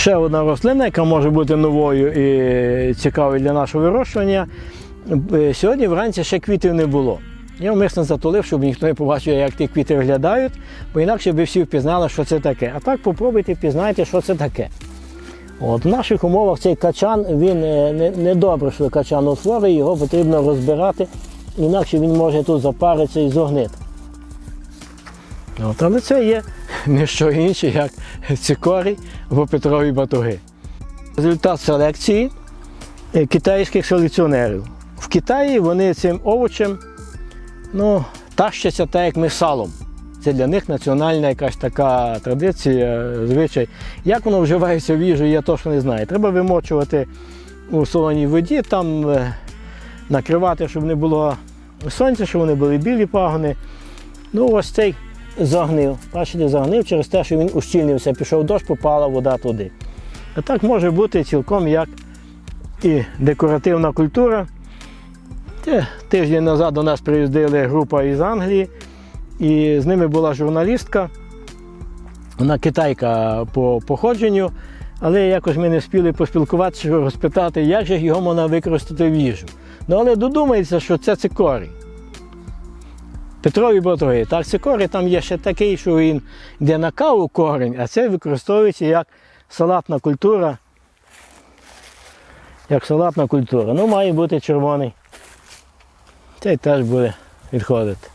Ще одна рослина, яка може бути новою і цікавою для нашого вирощування. Е, Сьогодні вранці ще квітів не було. Я вмисно затулив, щоб ніхто не побачив, як ті квіти виглядають, бо інакше би всі впізнали, що це таке. А так попробуйте пізнайте, що це таке. От, в наших умовах цей качан він е, не добре, що качан утворює, його потрібно розбирати, інакше він може тут запаритися і зогнити. От, але це є не що інше, як цикорій або петрові батуги. Результат селекції е, китайських селекціонерів. В Китаї вони цим овочем ну, тащаться так, як ми салом. Це для них національна якась така традиція, звичай. Як воно вживається в їжу, я точно не знаю. Треба вимочувати у солоній воді, там е, накривати, щоб не було сонця, щоб вони були білі пагони. Ну, ось цей загнив. Бачите, загнив через те, що він ущільнився, пішов дощ, попала вода туди. А так може бути цілком як і декоративна культура. Тиждень назад до нас приїздила група із Англії, і з ними була журналістка, вона китайка по походженню, але якось ми не встигли поспілкуватися, розпитати, як же його можна використати в їжу. Ну, але додумається, що це цикорій. Петрові батоги. Так, цикорій там є ще такий, що він йде на каву корінь, а це використовується як салатна культура. Як салатна культура. Ну, має бути червоний. Цей теж буде відходити.